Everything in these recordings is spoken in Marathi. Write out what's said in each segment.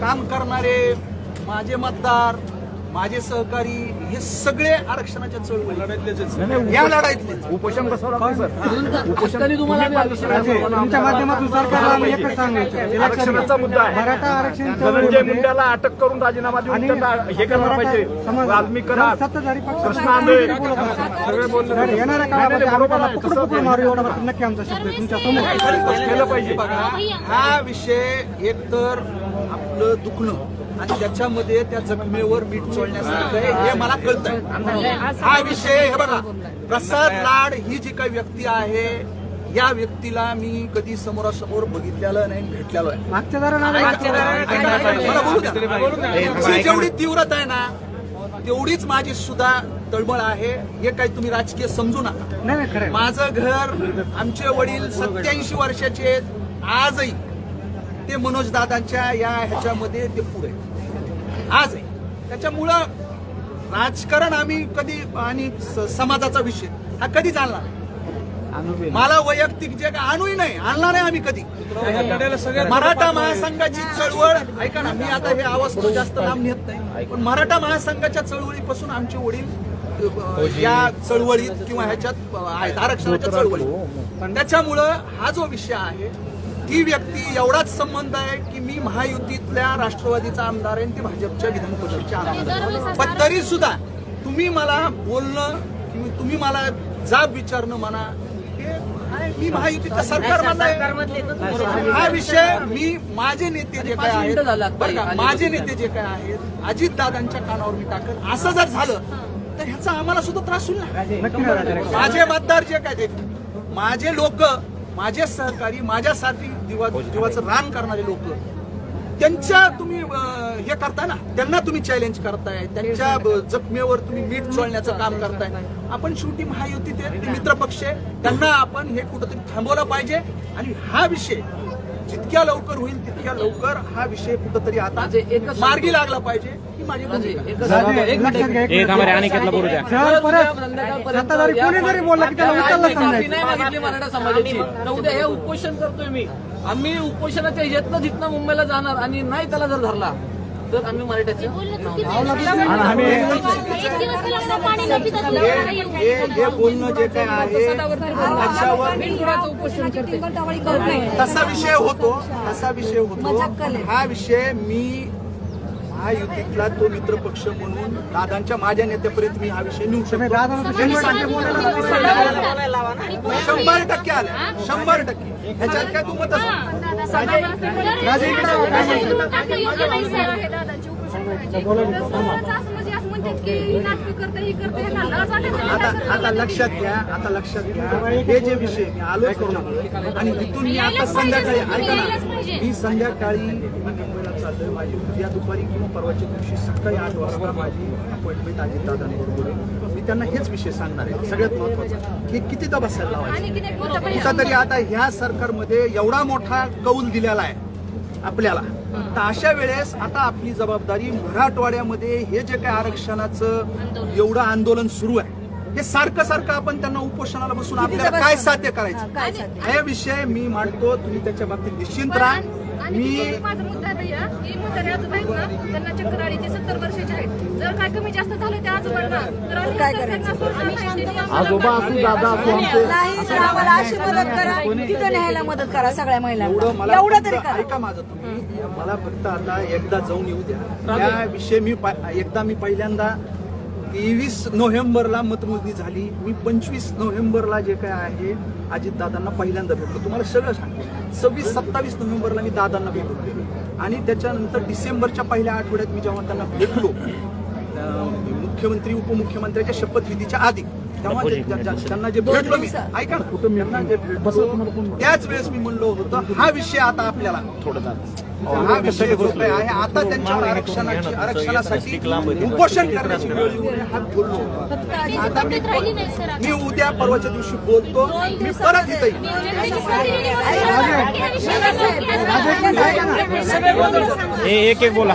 काम करणारे माझे मतदार माझे सहकारी हे सगळे आरक्षणाच्या चळवळी. या लढाईतले. उपोषण बसवलं सर. उपोषण तुमच्या माध्यमातून सरकारला एकच सांगायचं. हे आरक्षणाचा. मुद्दा आहे. मराठा आरक्षण धनंजय मुंड्याला अटक करून राजीनामा देऊन त्यांना हे करायला पाहिजे. समाज- वाल्मिक करार सत्ताधारी पक्ष कृष्ण आंबे सगळे बोलले येणाऱ्या काळामध्ये बरोबर मारू एवढा नक्की आमचा शब्द तुमच्यासमोर केलं पाहिजे. बघा हा विषय एकतर आपलं दुखणं आणि त्याच्यामध्ये त्या जखमेवर मीठ चोळण्यासारखं आहे हे मला कळतंय. हा विषय हे बघा. प्रसाद लाड ही जी काही व्यक्ती आहे या व्यक्तीला मी कधी समोरासमोर बघितलेलं नाही भेटलेलो आहे जेवढी तीव्रता आहे ना तेवढीच माझी सुद्धा तळमळ आहे. हे काही तुम्ही राजकीय समजू नका. माझं घर आमचे वडील सत्याऐंशी वर्षाचे आहेत. आजही ते मनोज दादांच्या या ह्याच्यामध्ये ते पुढे. आज आहे त्याच्यामुळं राजकारण आम्ही कधी आणि समाजाचा विषय हा कधी चालणार नाही. मला वैयक्तिक जे काय आणूही नाही आणणार आहे आम्ही कधी. मराठा महासंघाची चळवळ ऐका ना मी आता हे आवाज तो जास्त लांब नेत नाही पण मराठा महासंघाच्या चळवळीपासून आमचे वडील या चळवळीत किंवा ह्याच्यात आहेत आरक्षणाच्या चळवळीत. पण त्याच्यामुळं हा जो विषय आहे ती व्यक्ती एवढाच संबंध आहे की मी महायुतीतल्या राष्ट्रवादीचा आमदार आहे आणि ती भाजपच्या विधान परिषदेचे आमदार आहे. पण तरी सुद्धा तुम्ही मला बोलणं किंवा तुम्ही मला जाब विचारणं म्हणा हे मी महायुतीच्या सरकारमध्ये आहे. हा विषय मी माझे नेते जे काय आहेत. माझे नेते जे काय आहेत अजित दादांच्या कानावर मी टाकत असं जर झालं तर ह्याचा आम्हाला सुद्धा त्रास होईल ना. माझे मतदार जे काय ते माझे लोक माझे सहकारी माझ्यासाठी दिवा जीवाचं रान करणारे लोक त्यांच्या तुम्ही हे करताय ना त्यांना तुम्ही चॅलेंज करताय त्यांच्या जखमेवर तुम्ही मीठ चोळण्याचं काम करताय. आपण शेवटी महायुतीत आहेत, ते मित्र पक्ष आहे. त्यांना आपण हे कुठंतरी थांबवलं पाहिजे. आणि हा विषय जितक्या लवकर होईल तितक्या लवकर हा विषय कुठंतरी आता एकच मार्गी लागला पाहिजे. एक आम्हाला. अनिकेतला बोलू द्या. जर परत सत्ताधारी कोणी जरी बोलला की त्याला उचललं माफी समजायचं नाही. मागितली मराठा समाजाची. तर उद्या हे उपोषण करतोय मी. आम्ही उपोषणाच्या येतनं तिथनं मुंबईला जाणार आणि नाही त्याला जर धरला तर आम्ही मराठ्याचे बोलणं जे काय आहे तसा विषय होतो तसा विषय होतो. हा विषय मी महायुतीतला तो मित्रपक्ष म्हणून दादांच्या माझ्या नेत्यापर्यंत मी हा विषय नेऊ शकतो. दादा शंभर टक्के बोलायला शंभर टक्के. आले. शंभर टक्के. ह्याच्यात काय तू मत आता आता लक्षात घ्या आता लक्षात घ्या. हे जे विषय मी करू आणि इथून मी आता संध्याकाळी ऐका ना. मी संध्याकाळी चाललोय माझी उद्या दुपारी किंवा परवाच्या दिवशी सकाळी आठ वाजता माझी अपॉइंटमेंट अजित दादांबरोबर आहे मी त्यांना हेच विषय सांगणार आहे. सगळ्यात महत्त्वाचा हे कितीदा बसायला लावायचं? कुठंतरी आता ह्या सरकारमध्ये एवढा मोठा कौल दिलेला आहे आपल्याला. तर अशा वेळेस आता आपली जबाबदारी मराठवाड्यामध्ये हे जे काय आरक्षणाचं एवढं आंदोलन सुरू आहे. हे सारखं सारखं आपण त्यांना उपोषणाला बसून आपल्याला काय साध्य करायचं? हे विषय मी मांडतो तुम्ही त्याच्या बाबतीत निश्चिंत राहा. मी माझा मुद्दा हा, आहेत ना त्यांना चक्कर आली ते सत्तर वर्षाचे आहेत. जर काय कमी जास्त झालं त्या आजोबांना तर आम्ही काय करायचं? आजोबा असू दादा असू आमचे. नाही तर आम्हाला अशी मदत करा. तिथं न्यायला मदत करा सगळ्या महिलांना. मला एवढं तरी ऐका माझं तुम्ही. मला फक्त आता एकदा जाऊन येऊ द्या. त्या विषय मी एकदा मी पहिल्यांदा तेवीस नोव्हेंबरला मतमोजणी झाली. मी पंचवीस नोव्हेंबरला जे काय आहे अजित दादांना पहिल्यांदा भेटलो. तुम्हाला सगळं सांगतो. सव्वीस सत्तावीस नोव्हेंबरला मी दादांना भेटलो. आणि त्याच्यानंतर डिसेंबरच्या पहिल्या आठवड्यात मी जेव्हा त्यांना भेटलो मुख्यमंत्री उपमुख्यमंत्र्याच्या शपथविधीच्या आधी तेव्हा त्यांना जे भेटलो मी ऐका ना त्यांना जे भेटलो त्याच वेळेस मी म्हणलो होतं हा विषय आता आपल्याला हा विषय काही आहे आता त्यांच्यावर आरक्षणाची आरक्षणासाठी उपोषण करण्याची वेळ येऊ नये हा बोललो होतो. आता मी मी उद्या परवाच्या दिवशी बोलतो मी परत इथे येईन. एक एक बोला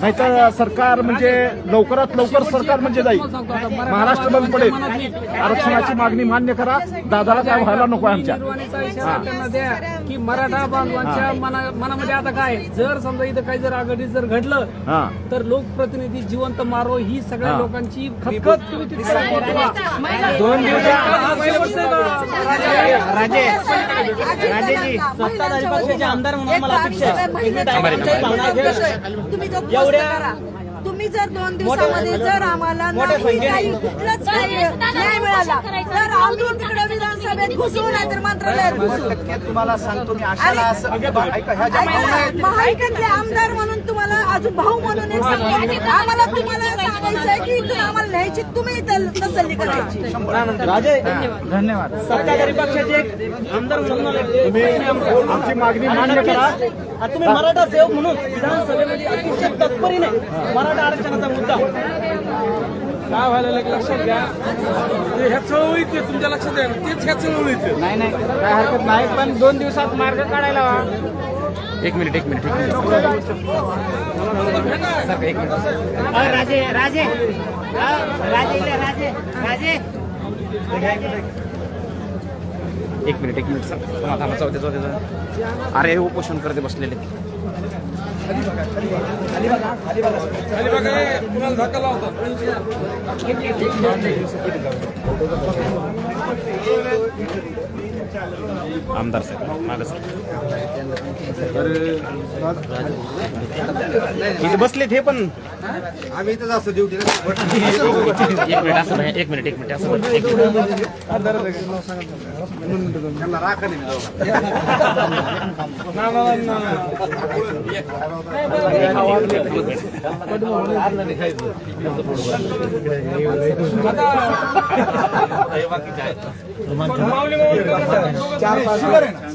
नाही तर सरकार म्हणजे लवकरात लवकर सरकार म्हणजे जाईल. महाराष्ट्र बंद पडेल. आरक्षणाची मागणी मान्य करा. दादाला काय व्हायला नको आमच्या. निर्वाणीचा इशारा त्यांना द्या की मराठा बांधवांच्या मना- मनामध्ये आता काय जर समजा इथं काही जर आघाडी जर घडलं हा. तर लोकप्रतिनिधी जिवंत मारो ही सगळ्या. लोकांची खतखत. दोन राजे. राजेजी. सत्ताधारी पक्षाचे आमदार म्हणून मला अपेक्षा तुम्ही जो तुम्ही जर दोन दिवसामध्ये जर आम्हाला नाही काही न्याय मिळाला. तर आम्ही तिकडे विधानसभेत घुसू नाही तर मंत्रालयात घुसू तुम्हाला सांगतो मी आमदार म्हणून तुम्हाला अजून भाऊ म्हणून एक सांगतो. आम्हाला तुम्हाला सांगायचं आहे की इथून आम्हाला न्यायची तुम्ही तसल्ली करायची. धन्यवाद. सत्ताधारी पक्षाचे एक आमदार म्हणून आमची मागणी मान्य करा. तुम्ही मराठा सेवक म्हणून विधानसभेमध्ये अतिशय तत्परीने मराठा आरक्षणाचा मुद्दा. काय व्हायला लागलं लक्षात घ्या. ते ह्या चळवळीत आहे, तुमच्या लक्षात आहे तेच ह्या चळवळीत आहे. नाही नाही काय हरकत नाही पण दोन दिवसात मार्ग काढायला हवा. एक मिनिट एक मिनिट एक मिनिट. राजे राजे. राजे राजे राजे. एक मिनिट एक मिनिट सर. थांबा जाऊ दे जाऊ दे. अरे उपोषण करते बसलेले. आमदार साहेब मागं सर इथे बसलेत हे पण आम्ही इथं असं ड्युटी एक मिनिट असं नाही, एक मिनिट एक मिनिट असं बघ. एक मिनिट त्यांना राखा नाही ए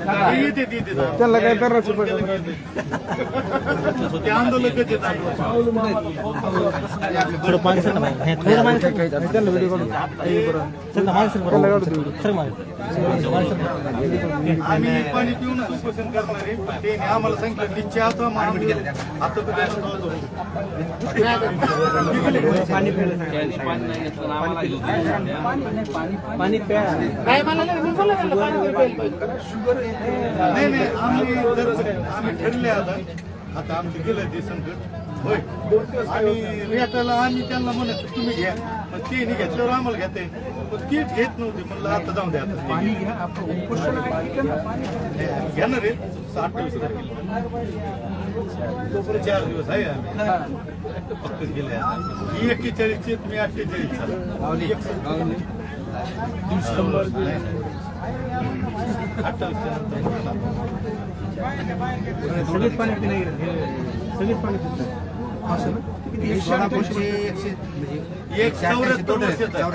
त्यांना काय तर आम्ही. पाणी पिऊनच उपोषण करणार आहे. पण ते आम्हाला सांगितलं निश्चयाचा मागणी गेले. आता तर त्याला जाऊ दे. नाही नाही आम्ही आम्ही ठरले आता. आता आमचं गेलं ते संकट. होय. आणि रेटाला आम्ही त्यांना म्हणत तुम्ही घ्या. पण ते नाही घेतल्यावर आम्हाला घेते पण तेच घेत नव्हते म्हणलं आता जाऊ द्या आता. घेणार आहे अठ्ठावीस तारखेला तोपर्यंत चार दिवस आहे आम्ही. फक्त गेले एक्केचाळीसची तुम्ही अठ्ठेचाळीस एक चौऱ्याहत्तर वर्षाचा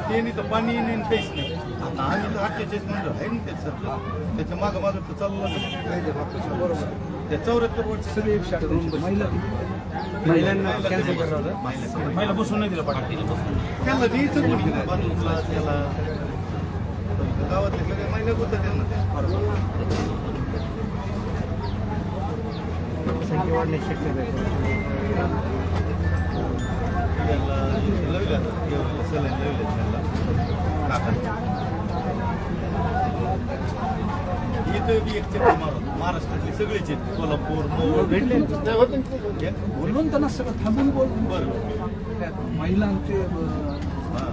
ते नाही तर पाणी नाही आणि काहीच नाही. आता आम्ही तर अठ्ठेचाळीस म्हणलं आहे ना त्याचं त्याच्या मागं मागं तर चाललं बरोबर त्या चौऱ्याहत्तर वर्ष सगळे महिलांना महिला बसून नाही दिलं पाणी त्याला द्यायचं कोणी बाथरूमला त्याला गावातले सगळे महिला होतं त्यांना ते. त्याला लावले आता. एवढं सलाईन लावले त्याला. काकांना. इथं बी एक चक्कर मारून महाराष्ट्रातले सगळेच आहेत सोलापूर मोहोळ भेटले. बोलून. त्यांना सगळं थांबून बोल बरं महिला आणि ते हा.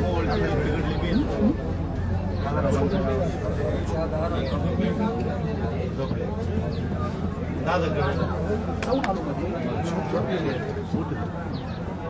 मोहोळचे तिकडले बी आहेत. दादा